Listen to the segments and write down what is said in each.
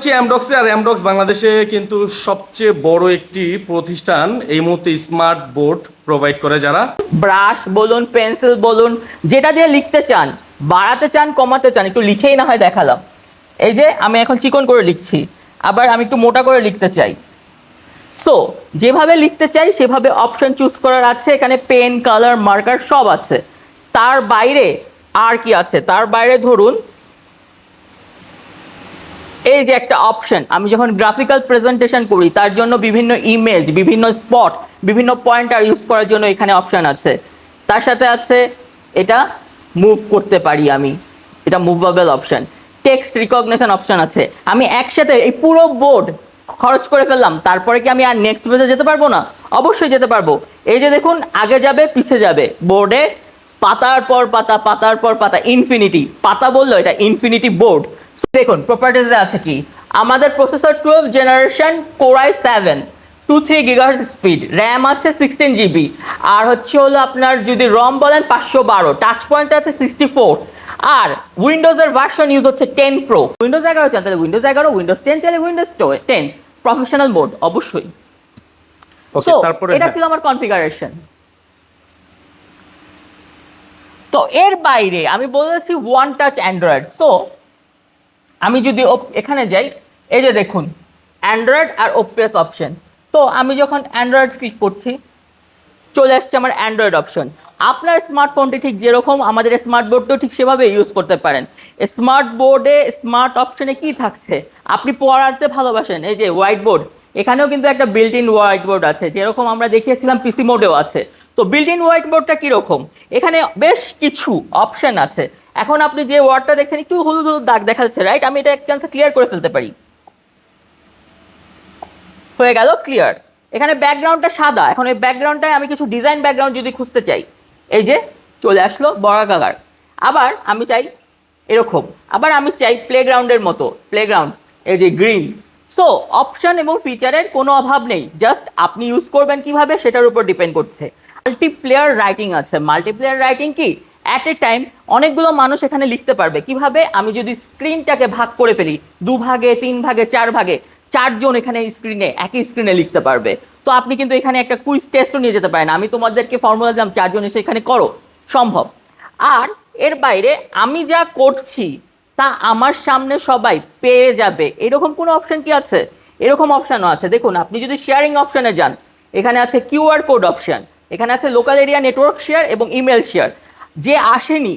হচ্ছে অ্যামডক্সে আর অ্যামডক্স বাংলাদেশে কিন্তু সবচেয়ে বড় একটি প্রতিষ্ঠান। এই মুহূর্তে স্মার্ট বোর্ড প্রোভাইড করে যারা। ব্রাশ বলুন পেন্সিল বলুন, যেটা দিয়ে লিখতে চান, বাড়াতে চান, কমাতে চান, একটু লিখেই না হয় দেখালাম। এই যে আমি এখন চিকন করে লিখছি, আবার আমি একটু মোটা করে লিখতে চাই। সো যেভাবে লিখতে চাই, সেভাবে অপশন চুজ করার আছে। এখানে পেন কালার মার্কার সব আছে। তার বাইরে আর কি আছে? তার বাইরে ধরুন এই যে একটা অপশন আমি যখন গ্রাফিক্যাল প্রেজেন্টেশন করি, তার জন্য বিভিন্ন ইমেজ বিভিন্ন স্পট বিভিন্ন পয়েন্টার ইউজ করার জন্য এখানে অপশন আছে। তার সাথে আছে, এটা মুভ করতে পারি আমি। এটা movable option text recognition option আছে। আমি একসাথে এই পুরো বোর্ড খরচ করে ফেললাম, তারপরে কি আমি আর নেক্সট পেজে যেতে পারব না? অবশ্যই যেতে পারব। এই যে দেখুন, আগে যাবে, পিছে যাবে। বোর্ডে পাতার পর পাতা, পাতার পর পাতা ইনফিনিটি পাতা বলল এটা ইনফিনিটি বোর্ড দেখুন প্রপার্টিজে আছে কি? আমাদের processor twelve generation core i seven two three gigahertz speed RAM আছে সিক্সটিন জিবি আর হচ্ছে হলো আপনার যদি রম বলেন পাঁচশো বারো টাচ পয়েন্ট আছে সিক্সটি ফোর আর উইন্ডোজের ভার্সন ইউজ হচ্ছে টেন প্রো উইন্ডোজ এগারো চান তাহলে উইন্ডোজ এগারো উইন্ডোজ টেন চাইলে উইন্ডোজ টেন প্রফেশনাল মোড অবশ্যই। এটা হ্যাঁ। ছিল আমার কনফিগারেশন তো এর বাইরে আমি বলেছি ওয়ান টাচ অ্যান্ড্রয়েড সো আমি যদি এখানে যাই, এই যে দেখুন অ্যান্ড্রয়েড আর ওপিএস অপশন তো আমি যখন অ্যান্ড্রয়েড ক্লিক করছি, চলে আসছে আমার অ্যান্ড্রয়েড অপশন আপনার স্মার্টফোনটি ঠিক যেরকম, আমাদের স্মার্ট বোর্ডটাও ঠিক সেভাবে ইউজ করতে পারেন। স্মার্ট বোর্ডে স্মার্ট অপশনে কি থাকছে? আপনি পড়াতে ভালোবাসেন, এই যে হোয়াইট বোর্ড এখানেও কিন্তু একটা বিল্ট ইন হোয়াইট বোর্ড আছে, যেরকম আমরা দেখিয়েছিলাম পিসি মোডেও আছে। তো বিল্ট ইন হোয়াইট বোর্ডটা কীরকম? এখানে বেশ কিছু অপশন আছে। এখন আপনি যে ওয়ার্ডটা দেখছেন, একটু হলুদ হলুদ দাগ দেখা যাচ্ছে রাইট আমি এটা এক চান্সে ক্লিয়ার করে ফেলতে পারি। হয়ে গেল ক্লিয়ার এখানে ব্যাকগ্রাউন্ডটা সাদা। এখন এই ব্যাকগ্রাউন্ডটায় আমি কিছু ডিজাইন ব্যাকগ্রাউন্ড যদি খুঁজতে চাই। এই যে, চলে আসলো বর্গাকার আবার আমি চাই এরকম। আবার আমি চাই প্লেগ্রাউন্ডের মতো। প্লেগ্রাউন্ড এই যে গ্রিন সো অপশন এবং ফিচারের কোনো অভাব নেই। জাস্ট আপনি ইউজ করবেন কীভাবে, সেটার উপর ডিপেন্ড করছে। মাল্টিপ্লেয়ার রাইটিং আছে। মাল্টিপ্লেয়ার রাইটিং কি? অ্যাট এ টাইম অনেকগুলো মানুষ এখানে লিখতে পারবে। কীভাবে? আমি যদি স্ক্রিনটাকে ভাগ করে ফেলি, দু ভাগে, তিন ভাগে, চার ভাগে, চারজন এখানে স্ক্রিনে একই স্ক্রিনে লিখতে পারবে। তো আপনি কিন্তু এখানে একটা কুইজ টেস্টও নিয়ে যেতে পারেন। আমি তোমাদেরকে ফর্মুলা দিলাম, চারজন এসে এখানে করো। সম্ভব। আর এর বাইরে আমি যা করছি, তা আমার সামনে সবাই পেয়ে যাবে। এরকম কোনো অপশন কি আছে? এরকম অপশনও আছে। দেখুন, আপনি যদি শেয়ারিং অপশানে যান, এখানে আছে কিউআর কোড অপশন এখানে আছে লোকাল এরিয়া নেটওয়ার্ক শেয়ার এবং ইমেল শেয়ার যে আসেনি,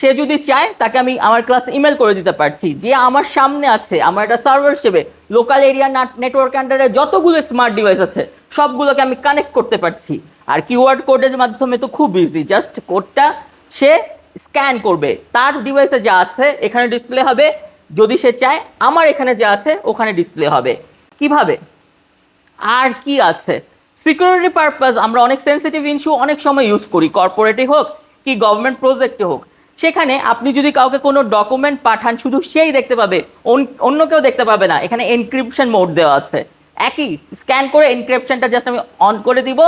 সে যদি চায়, তাকে আমি আমার ক্লাস ইমেল করে দিতে পারছি। যে আমার সামনে আছে, আমার একটা সার্ভার হিসেবে লোকাল এরিয়া নেটওয়ার্ক আন্ডারে যতগুলো স্মার্ট ডিভাইস আছে, সবগুলোকে আমি কানেক্ট করতে পারছি। আর কিওয়ার্ড কোডের মাধ্যমে তো খুব ইজি জাস্ট কোডটা সে স্ক্যান করবে। তার ডিভাইসে যা আছে, এখানে ডিসপ্লে হবে। যদি সে চায়, আমার এখানে যা আছে, ওখানে ডিসপ্লে হবে। কীভাবে? আর কি আছে? সিকিউরিটি পারপাস আমরা অনেক সেন্সিটিভ ইস্যু অনেক সময় ইউজ করি কর্পোরেটে হোক কি গভর্নমেন্ট প্রজেক্টে হোক, সেখানে আপনি যদি কাউকে কোনো ডকুমেন্ট পাঠান, শুধু সেই দেখতে পাবে অন্য কেউ দেখতে পাবে না। এখানে এনক্রিপশন মোড দেওয়া আছে। একই স্ক্যান করে এনক্রিপশনটা জাস্ট আমি অন করে দিব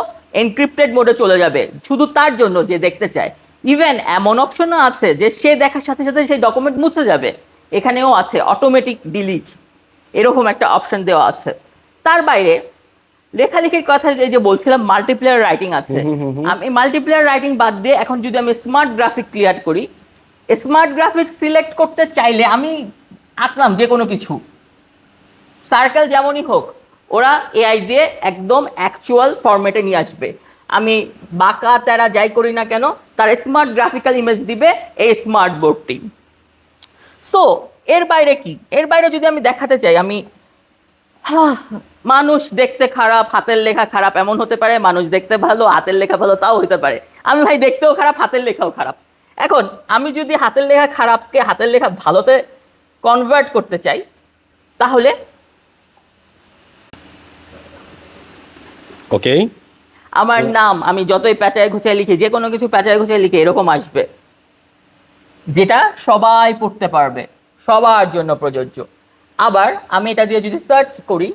এনক্রিপ্টেড মোডে চলে যাবে। শুধু তার জন্য যে দেখতে চায়। ইভেন এমন অপশনও আছে যে সে দেখার সাথে সাথে সেই ডকুমেন্ট মুছে যাবে। এখানেও আছে অটোমেটিক ডিলিট এরকম একটা অপশন দেওয়া আছে। তার বাইরে লেখালেখির কথা যে যে বলছিলাম মাল্টিপ্লেয়ার রাইটিং আছে। আমি মাল্টিপ্লেয়ার রাইটিং বাদ দিয়ে এখন যদি আমি স্মার্ট গ্রাফিক ক্লিয়ার করি স্মার্ট গ্রাফিক সিলেক্ট করতে চাইলে আমি আঁকলাম যে কোনো কিছু। সার্কেল যেমনই হোক ওরা এআই দিয়ে একদম অ্যাকচুয়াল ফরম্যাটে নিয়ে আসবে। আমি বাঁকা তেরা যাই করি না কেন তার স্মার্ট গ্রাফিক্যাল ইমেজ দিবে এই স্মার্ট বোর্ডটি সো এর বাইরে কি? এর বাইরে যদি আমি দেখাতে চাই আমি হাহ, মানুষ দেখতে খারাপ হাতের লেখা খারাপ এমন হতে পারে মানুষ দেখতে ভালো হাতের লেখা ভালো তাও হতে পারে। আমি ভাই দেখতেও খারাপ হাতের লেখাও খারাপ। এখন আমি যদি হাতের লেখা খারাপকে হাতের লেখা ভালোতে কনভার্ট করতে চাই তাহলে ওকে আমার নাম আমি যতই প্যাঁচায় ঘুচায় লিখি যে কোনো কিছু প্যাঁচায় ঘুচায় লিখি এরকম আসবে। যেটা সবাই পড়তে পারবে সবার জন্য প্রযোজ্য। আবার আমি এটা দিয়ে যদি সার্চ করি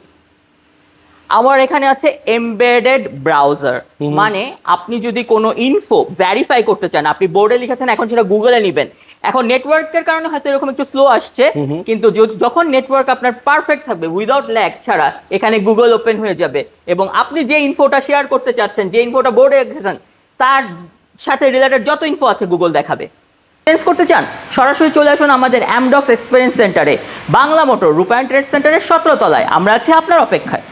আমার এখানে আছে এমবেডেড ব্রাউজার মানে আপনি যদি কোনো ইনফো ভেরিফাই করতে চান আপনি বোর্ডে লিখেছেন এখন সেটা গুগলে নেবেন। এখন নেটওয়ার্কের কারণে হয়তো এরকম একটু স্লো আসছে কিন্তু যখন নেটওয়ার্ক আপনার পারফেক্ট থাকবে উইদাউট ল্যাগ ছাড়া এখানে গুগল ওপেন হয়ে যাবে। এবং আপনি যে ইনফোটা শেয়ার করতে চাচ্ছেন যে ইনফোটা বোর্ডে রেখেছেন তার সাথে রিলেটেড যত ইনফো আছে গুগল দেখাবে। এক্সপিরিয়েন্স করতে চান সরাসরি চলে আসুন আমাদের অ্যামডক্স এক্সপিরিয়েন্স সেন্টারে বাংলা মোটর রূপায়ণ ট্রেড সেন্টারের সতেরো তলায়। আমরা আছি আপনার অপেক্ষায়।